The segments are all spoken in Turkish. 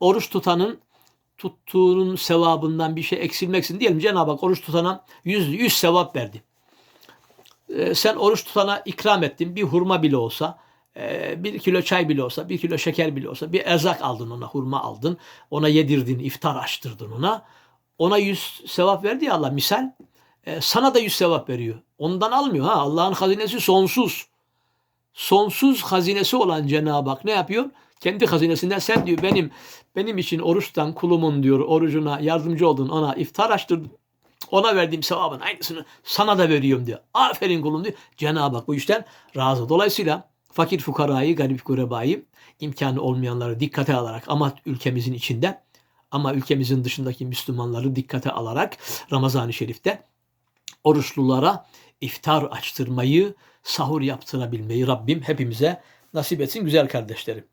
oruç tutanın tuttuğunun sevabından bir şey eksilmeksin diyelim Cenab-ı Hak oruç tutana 100, 100 sevap verdi. Ee, sen oruç tutana ikram ettin bir hurma bile olsa e, bir kilo çay bile olsa, bir kilo şeker bile olsa bir erzak aldın ona, hurma aldın. Ona yedirdin, iftar açtırdın ona. Ona yüz sevap verdi ya Allah misal. e, sana da yüz sevap veriyor. Ondan almıyor ha. Allah'ın hazinesi sonsuz. Sonsuz hazinesi olan Cenab-ı Hak ne yapıyor? Kendi hazinesinden sen diyor benim benim için oruçtan kulumun diyor orucuna yardımcı oldun ona iftar açtırdın. Ona verdiğim sevabın aynısını sana da veriyorum diyor. Aferin kulum diyor. Cenab-ı Hak bu işten razı. Dolayısıyla fakir fukarayı, garip gurebayı, imkanı olmayanları dikkate alarak ama ülkemizin içinde ama ülkemizin dışındaki Müslümanları dikkate alarak Ramazan-ı Şerif'te oruçlulara iftar açtırmayı, sahur yaptırabilmeyi Rabbim hepimize nasip etsin güzel kardeşlerim.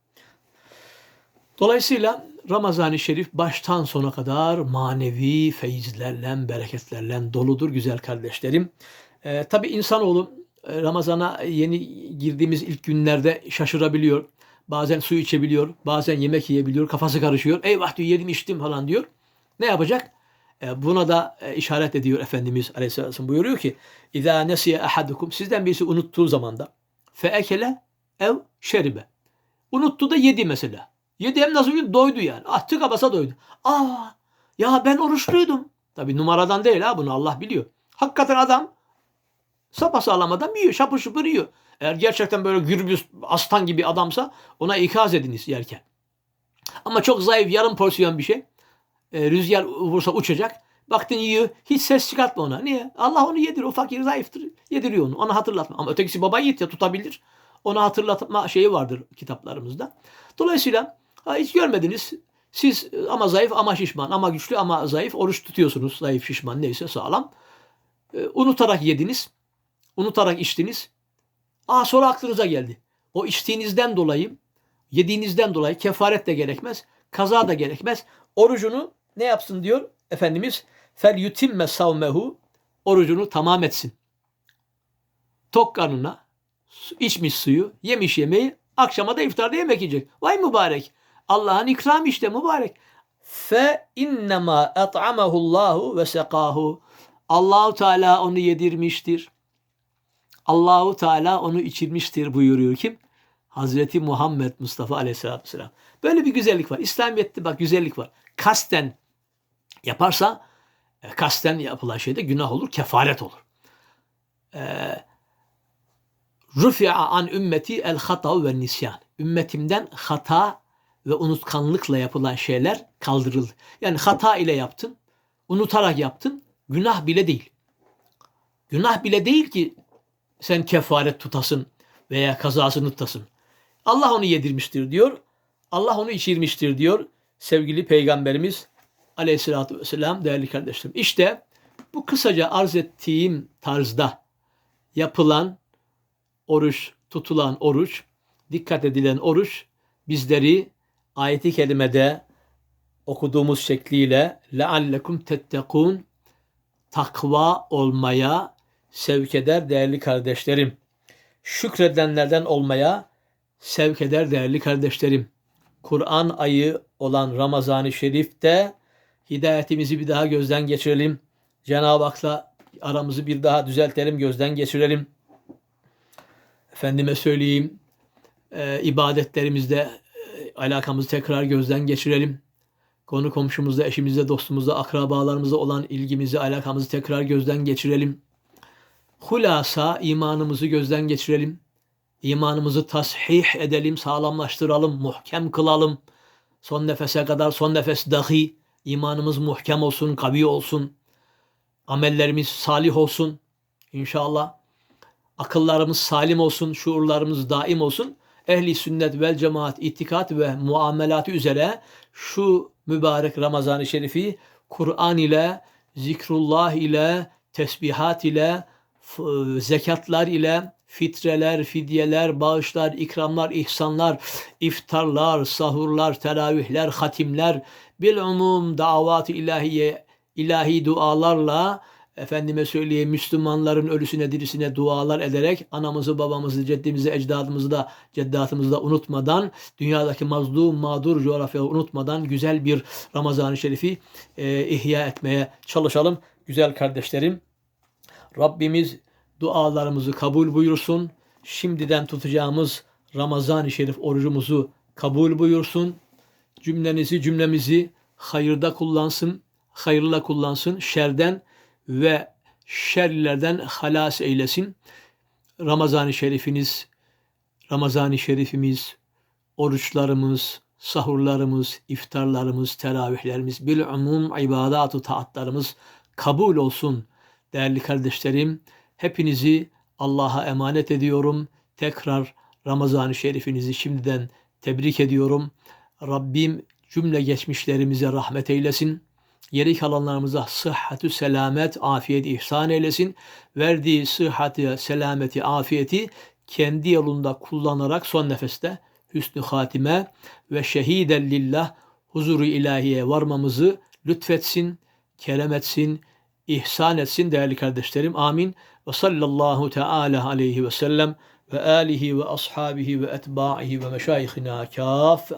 Dolayısıyla Ramazan-ı Şerif baştan sona kadar manevi feyizlerle, bereketlerle doludur güzel kardeşlerim. Ee, Tabi insanoğlu e, Ramazan'a yeni girdiğimiz ilk günlerde şaşırabiliyor. Bazen su içebiliyor, bazen yemek yiyebiliyor, kafası karışıyor. Eyvah diyor yedim içtim falan diyor. Ne yapacak? E, Buna da e, işaret ediyor Efendimiz Aleyhisselam buyuruyor ki İzâ nesiye ahadukum sizden birisi unuttuğu zamanda feekele ev şeribe. Unuttu da yedi mesela. Yedi hem nasıl yedi? Doydu yani. Ah tıka basa doydu. Aa ya ben oruçluydum. Tabi numaradan değil ha bunu Allah biliyor. Hakikaten adam sapasağlam adam yiyor. Şapır şupur yiyor. Eğer gerçekten böyle gürbüz aslan gibi adamsa ona ikaz ediniz yerken. Ama çok zayıf yarım porsiyon bir şey. E, rüzgar vursa uçacak. Baktın yiyor. Hiç ses çıkartma ona. Niye? Allah onu yediriyor. O fakir zayıftır. Yediriyor onu. Ona hatırlatma. Ama ötekisi baba yiğit ya tutabilir. Ona hatırlatma şeyi vardır kitaplarımızda. Dolayısıyla ha, hiç görmediniz. Siz e, ama zayıf ama şişman ama güçlü ama zayıf oruç tutuyorsunuz. Zayıf şişman neyse sağlam. E, unutarak yediniz. Unutarak içtiniz. Aa sonra aklınıza geldi. O içtiğinizden dolayı, yediğinizden dolayı kefaret de gerekmez, kaza da gerekmez. Orucunu ne yapsın diyor Efendimiz? Fel yutimme savmehu orucunu tamam etsin. Tok karnına içmiş suyu, yemiş yemeği, akşama da iftarda yemek yiyecek. Vay mübarek. Allah'ın ikramı işte mübarek. Fe innema et'amahu Allahu ve sekahu. Allahu Teala onu yedirmiştir. Allahu Teala onu içirmiştir buyuruyor kim? Hazreti Muhammed Mustafa Aleyhisselatü Vesselam. Böyle bir güzellik var. İslamiyet'te bak güzellik var. Kasten yaparsa e, kasten yapılan şeyde günah olur, kefaret olur. E, Rufi'a an ümmeti el hata ve nisyan. Ümmetimden hata ve unutkanlıkla yapılan şeyler kaldırıldı. Yani hata ile yaptın, unutarak yaptın, günah bile değil. Günah bile değil ki sen kefaret tutasın veya kazasını tutasın. Allah onu yedirmiştir diyor. Allah onu içirmiştir diyor sevgili peygamberimiz aleyhissalatü vesselam değerli kardeşlerim. İşte bu kısaca arz ettiğim tarzda yapılan oruç, tutulan oruç, dikkat edilen oruç bizleri ayeti kerimede okuduğumuz şekliyle leallekum tettekun takva olmaya sevk eder değerli kardeşlerim. Şükredenlerden olmaya sevk eder değerli kardeşlerim. Kur'an ayı olan Ramazan-ı Şerif'te hidayetimizi bir daha gözden geçirelim. Cenab-ı Hak'la aramızı bir daha düzeltelim, gözden geçirelim. Efendime söyleyeyim, e, ibadetlerimizde e, alakamızı tekrar gözden geçirelim. Konu komşumuzda, eşimizde, dostumuzda, akrabalarımızda olan ilgimizi, alakamızı tekrar gözden geçirelim. Hulasa imanımızı gözden geçirelim. İmanımızı tasih edelim, sağlamlaştıralım, muhkem kılalım. Son nefese kadar, son nefes dahi imanımız muhkem olsun, kavi olsun. Amellerimiz salih olsun. İnşallah akıllarımız salim olsun, şuurlarımız daim olsun. Ehli sünnet vel cemaat itikat ve muamelatı üzere şu mübarek Ramazan-ı Şerifi Kur'an ile, zikrullah ile, tesbihat ile, zekatlar ile, fitreler, fidyeler, bağışlar, ikramlar, ihsanlar, iftarlar, sahurlar, teravihler, hatimler, bil umum davat ilahiye, ilahi dualarla efendime söyleyeyim Müslümanların ölüsüne dirisine dualar ederek anamızı babamızı ceddimizi ecdadımızı da ceddatımızı da unutmadan dünyadaki mazlum mağdur coğrafyayı unutmadan güzel bir Ramazan-ı Şerif'i e, ihya etmeye çalışalım güzel kardeşlerim. Rabbimiz dualarımızı kabul buyursun. Şimdiden tutacağımız Ramazan-ı Şerif orucumuzu kabul buyursun. Cümlenizi cümlemizi hayırda kullansın, hayırla kullansın, şerden ve şerlerden halas eylesin. Ramazan-ı Şerifiniz, Ramazan-ı Şerifimiz, oruçlarımız, sahurlarımız, iftarlarımız, teravihlerimiz, bil umum ibadatu taatlarımız kabul olsun. Değerli kardeşlerim, hepinizi Allah'a emanet ediyorum. Tekrar Ramazan-ı Şerifinizi şimdiden tebrik ediyorum. Rabbim cümle geçmişlerimize rahmet eylesin. Geri kalanlarımıza sıhhatü selamet, afiyet ihsan eylesin. Verdiği sıhhati, selameti, afiyeti kendi yolunda kullanarak son nefeste hüsnü hatime ve şehiden lillah huzuru ilahiye varmamızı lütfetsin, kerem etsin, ihsan etsin değerli kardeşlerim. Amin. Ve sallallahu teala aleyhi ve sellem ve alihi ve ashabihi ve etba'ihi ve meşayihina kâfe.